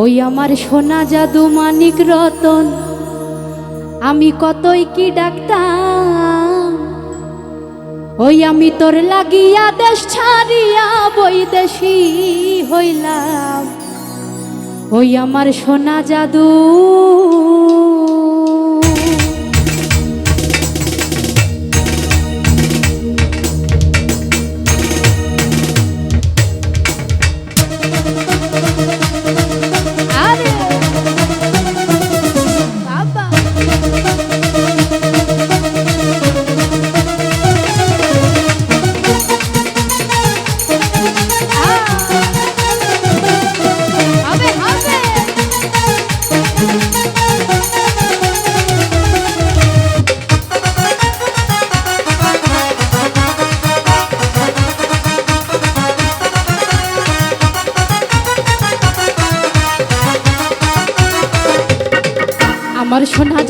ওই আমার সোনা জাদু মানিক রতন। আমি কতই কি ডাক্তার ওই আমি তোর লাগিয়া দেশ ছাড়িয়া বৈদেশি হইলাম। ওই আমার সোনা জাদু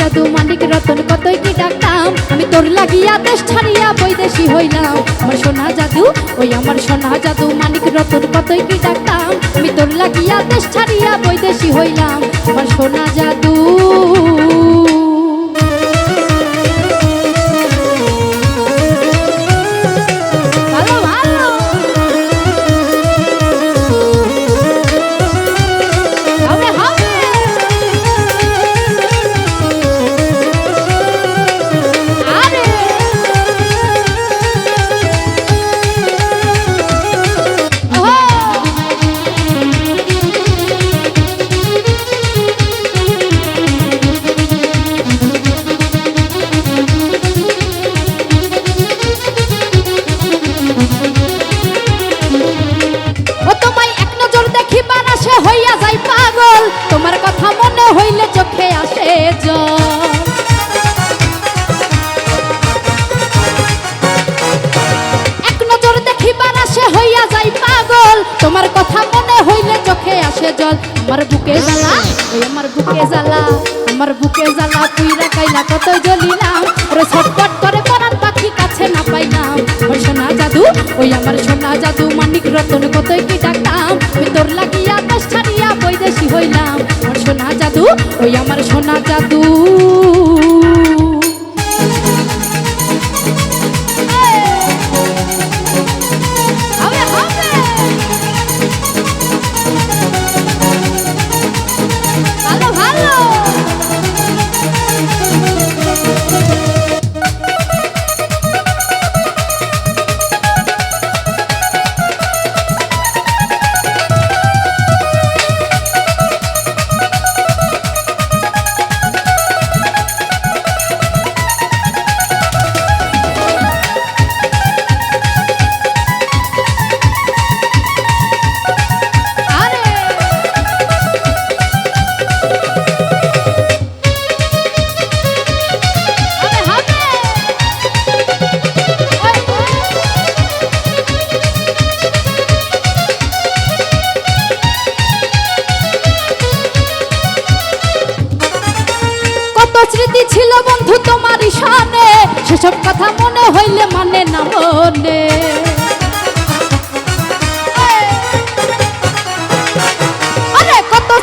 জাদু মানিক রতন, কতই কি ডাকতাম? আমি তোর লাগিয়া দেশ ছাড়িয়া বৈদেশি হইলাম। আমার সোনা জাদু, ওই আমার সোনা জাদু মানিক রতন, কতই কি ডাকতাম? আমি তোর লাগিয়া দেশ ছাড়িয়া বৈদেশি হইলাম। আমার সোনা জাদু তোমার কথা মনে হইলে চোখে আসে জল। আমার বুকে জ্বালা, ওই আমার বুকে জ্বালা, আমার বুকে জ্বালা, পুইরা কাইলা কত জ্বলিলাম ওরে ছটপট করে পরার পাখি কাছে না পাইলাম। ওই সোনা জাদু, ওই আমার সোনা জাদু, মানিক রতন কতই কি ডাকতাম। ওই তোর লাগিয়া দেশ ছাড়িয়া বৈদেশি হইলাম। আমার সোনা জাদু, ওই আমার সোনা জাদু। স্মৃতি ছিল বন্ধু তোমার সামনে সেসব কথা মনে হইলে মানে না মনে।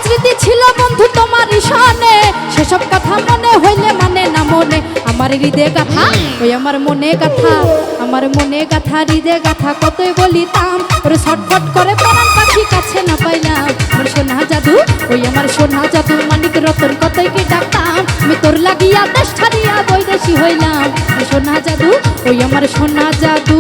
স্মৃতি ছিল বন্ধু তোমার সামনে সেসব কথা মনে হইলে মানে না মনে। আমার হৃদয় গাথা, ওই আমার মনে গাথা, আমার মনে গাথা হৃদয় গাথা, কতই বলিতাম। ওরে ছটফট করে পরাণ পাখি কাছে না পাইলাম। আমার সোনা জাদু, ওই আমার সোনা জাদু, মানিক রতন লাগিয়া দেশ ছাড়িয়া বৈদেশি হইলাম। সোনা জাদু ওই আমার সোনা জাদু।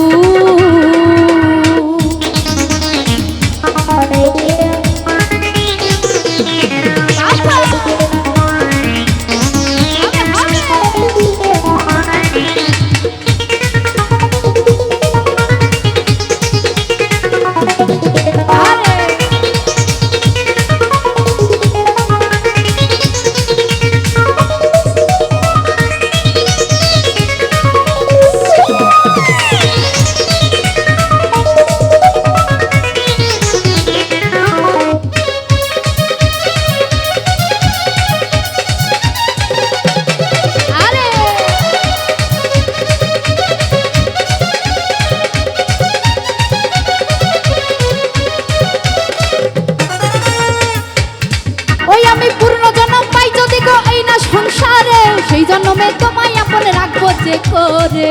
পূর্ণ জন্ম পাই যদি গো এই না সংসারে, সেই জন্মে তোমায় আপনে রাখব যে করে।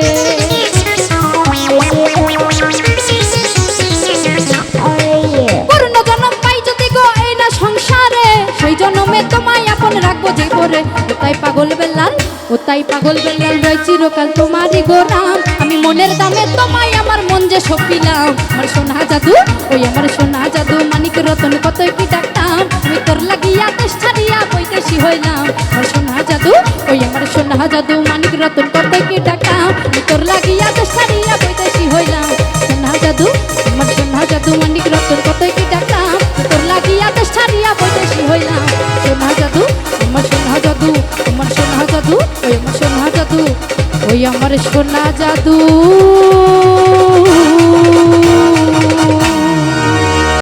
পূর্ণ জন্ম পাই যদি গো এই না সংসারে, সেই জন্য জন্মে তোমায় আপনে রাখব যে করে। তাই পাগল বেলাল ও তাই পাগল বেলাল রয় চিরকাল তোমারই গোরাম আমি মনের দামে তোমায় আমার মন যে সপিলাম। আমার সোনা জাদু মানিক রতন করতে কি আমি তোর লাগিয়া তো সারিয়া বৈদেশি হইলাম। সোনা জাদু, আমার সোনা জাদু মানিক রতন করতে কি ডাকতাম তোর লাগিয়া তো সারিয়া বৈদেশি হইলাম। সোনা জাদু, আমার সোনা জাদু, আমার সোনা জাদু, ওই আমার সোনা জাদু, ওই আমার সোনা জাদু।